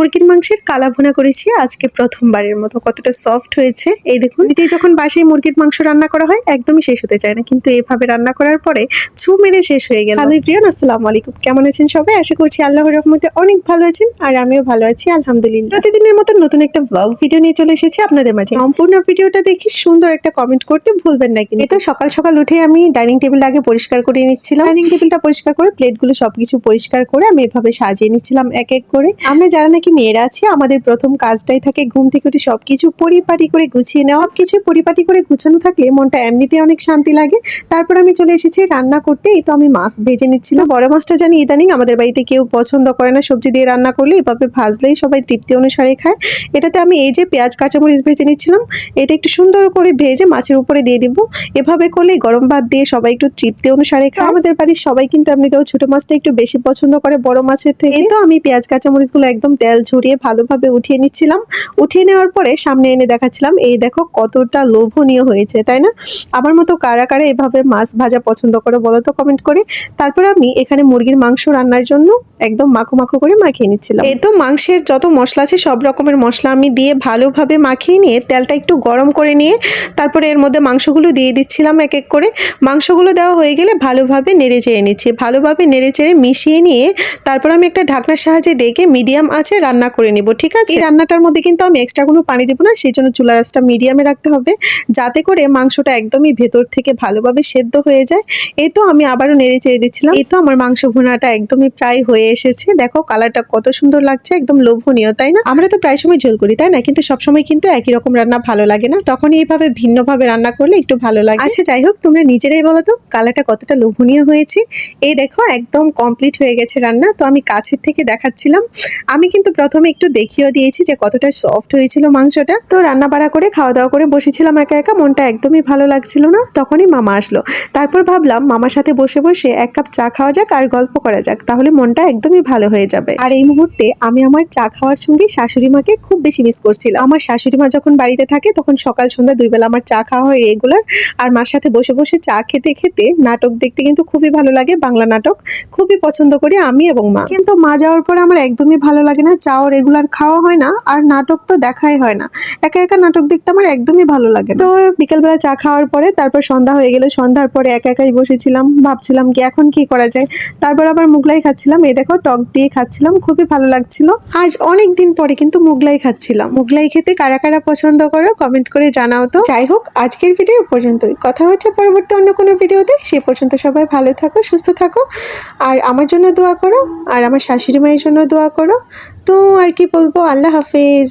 মুরগির মাংসের কালা ভুনা করেছি। আজকে প্রথমবারের মতো কতটা সফট হয়েছে। এই দেখুন এতে যখন বাসায় মুরগির মাংস রান্না করা হয় একদমই শেষ হতে চায় না। কিন্তু এভাবে রান্না করার পরে ছু মেরে শেষ হয়ে গেল। হ্যালো প্রিয়ন আসসালামু আলাইকুম। কেমন আছেন সবাই? আশা করছি আল্লাহর রহমতে অনেক ভালো আছেন আর আমিও ভালো আছি আলহামদুলিল্লাহ। প্রতিদিনের মতো নতুন একটা ব্লগ ভিডিও নিয়ে চলে এসেছি আপনাদের মাঝে। সম্পূর্ণ ভিডিওটা দেখি সুন্দর একটা কমেন্ট করতে ভুলবেন না কিন্তু। তো সকাল সকাল উঠে আমি ডাইনিং টেবিল আগে পরিষ্কার করে নিচ্ছিলাম। ডাইনিং টেবিলটা পরিষ্কার করে প্লেটগুলো সবকিছু পরিষ্কার করে আমি এভাবে সাজিয়ে নিচ্ছিলাম এক এক করে। আমরা যারা নাকি মেয়েরা আছে, আমাদের প্রথম কাজটাই থাকে ঘুম থেকে উঠে সব কিছু পরিপাটি করে গুছিয়ে নেওয়া। কিছু পরিপাটি করে গুছানো থাকলে মনটা এমনিতে অনেক শান্তি লাগে। তারপর আমি চলে এসেছি রান্না করতে, এই তো আমি মাছ ভেজে নিচ্ছিলাম। বড় মাছটা জানি ইদানিং আমাদের বাড়িতে কেউ পছন্দ করে না, সবজি দিয়ে রান্না করলে এভাবে ভাজলেই সবাই তৃপ্তি অনুসারে খায়। এটাতে আমি এই যে পেঁয়াজ, কাঁচামরিচ ভেজে নিচ্ছিলাম, এটা একটু সুন্দর করে ভেজে মাছের উপরে দিয়ে দিব। এভাবে করলে গরম ভাত দিয়ে সবাই একটু তৃপ্তি অনুসারে খায়। আমাদের বাড়ির সবাই কিন্তু এমনিতেও ছোট মাছটা একটু বেশি পছন্দ করে, বড় মাছের থেকে। তো আমি পেঁয়াজ, কাঁচামরিচগুলো একদম তেল ঝরিয়ে ভালোভাবে উঠিয়ে নিচ্ছিলাম। উঠিয়ে নেওয়ার পরে সামনে এনে দেখাচ্ছিলাম, এই দেখো কতটা লোভনীয় হয়েছে, তাই না? আমার মতো কারা কারা এভাবে মাছ ভাজা পছন্দ করো বলো তো কমেন্ট করে। তারপর আমি এখানে মুরগির মাংস রান্নার জন্য একদম মাখো মাখো করে মাখিয়ে নিচ্ছিলাম। এই তো মাংসের যত মশলা আছে সব রকমের মশলা আমি দিয়ে ভালোভাবে মাখিয়ে নিয়ে তেলটা একটু গরম করে নিয়ে তারপরে এর মধ্যে মাংসগুলো দিয়ে দিচ্ছিলাম এক এক করে। মাংসগুলো দেওয়া হয়ে গেলে ভালোভাবে নেড়ে চেড়ে নিচ্ছি। ভালোভাবে নেড়ে চেড়ে মিশিয়ে নিয়ে তারপর আমি একটা ঢাকনার সাহায্যে ডেকে মিডিয়াম আছে রান্না করে নিব ঠিক আছে? এই রান্নাটার মধ্যে কিন্তু আমি এক্সট্রা কোনো পানি দেবো না সেই জন্য চুলা রাসটা মিডিয়ামে রাখতে হবে যাতে করে মাংসটা একদমই ভেতর থেকে ভালোভাবে সেদ্ধ হয়ে যায়। এই তো আমি আবারও নেড়ে চেড়ে দিচ্ছিলাম। এই তো আমার মাংস ভুনাটা একদমই প্রায় হয়ে এসেছে। দেখো কালারটা কত সুন্দর লাগছে একদম লোভনীয় তাই না? আমরা তো প্রায় সময় ঝোল করি তাই না? কিন্তু সবসময় কিন্তু একই রকম রান্না ভালো লাগে না। তখন এইভাবে ভিন্নভাবে রান্না করলে একটু ভালো লাগে। আচ্ছা যাই হোক তোমরা নিজেরাই বলো তো কালারটা কতটা লোভনীয় হয়েছে? এই দেখো একদম কমপ্লিট হয়ে গেছে রান্না। তো আমি কাছের থেকে দেখাচ্ছিলাম। আমি কিন্তু প্রথমে একটু দেখিয়েও দিয়েছি যে কতটা সফট হয়েছিল মাংসটা। তো রান্না বাড়া করে খাওয়া দাওয়া করে বসেছিলাম একা একা, মনটা একদমই ভালো লাগছিল না। তখনই মামা আসলো। তারপর ভাবলাম, মামার সাথে বসে বসে এক কাপ চা খাওয়া যাক আর গল্প করা যাক, তাহলে মনটা একদমই ভালো হয়ে যাবে। আর এই মুহূর্তে আমি আমার চা খাওয়ার সঙ্গে শাশুড়ি মাকে খুব বেশি মিস করছিলাম। আমার শাশুড়ি মা যখন বাড়িতে থাকে, তখন সকাল, সন্ধ্যা দুই বেলা আমার চা খাওয়া হয় রেগুলার আর মার সাথে বসে বসে চা খেতে খেতে নাটক দেখতে কিন্তু খুবই ভালো লাগে, বাংলা নাটক খুবই পছন্দ করি আমি এবং মা। কিন্তু মা যাওয়ার পরে আমার একদমই ভালো লাগে না চাও রেগুলার খাওয়া হয় না, আর নাটক তো দেখাই হয় না। একা একা নাটক দেখতে আমার একদমই ভালো লাগে তো বিকেলবেলা চা খাওয়ার পরে, তারপর সন্ধ্যা হয়ে গেলে। সন্ধ্যার পরে একা একাই বসেছিলাম, ভাবছিলাম কি এখন কি করা যায়? তারপর আবার মুগলাই খাচ্ছিলাম। এই দেখো, টক দিয়ে খাচ্ছিলাম, খুবই ভালো লাগছিল। আজ অনেক দিন পরে কিন্তু মুগলাই খাচ্ছিলাম। মুগলাই খেতে কারা কারা পছন্দ করো কমেন্ট করে জানাও তো। যাই হোক, আজকের ভিডিও পর্যন্তই। কথা হচ্ছে পরবর্তী অন্য কোনো ভিডিওতে সে পর্যন্ত সবাই ভালো থাকো, সুস্থ থাকো। আর আমার জন্য দোয়া করো, আর আমার শাশুড়ি মায়ের জন্য দোয়া করো। তো আর কি বলব? আল্লাহ হাফেজ।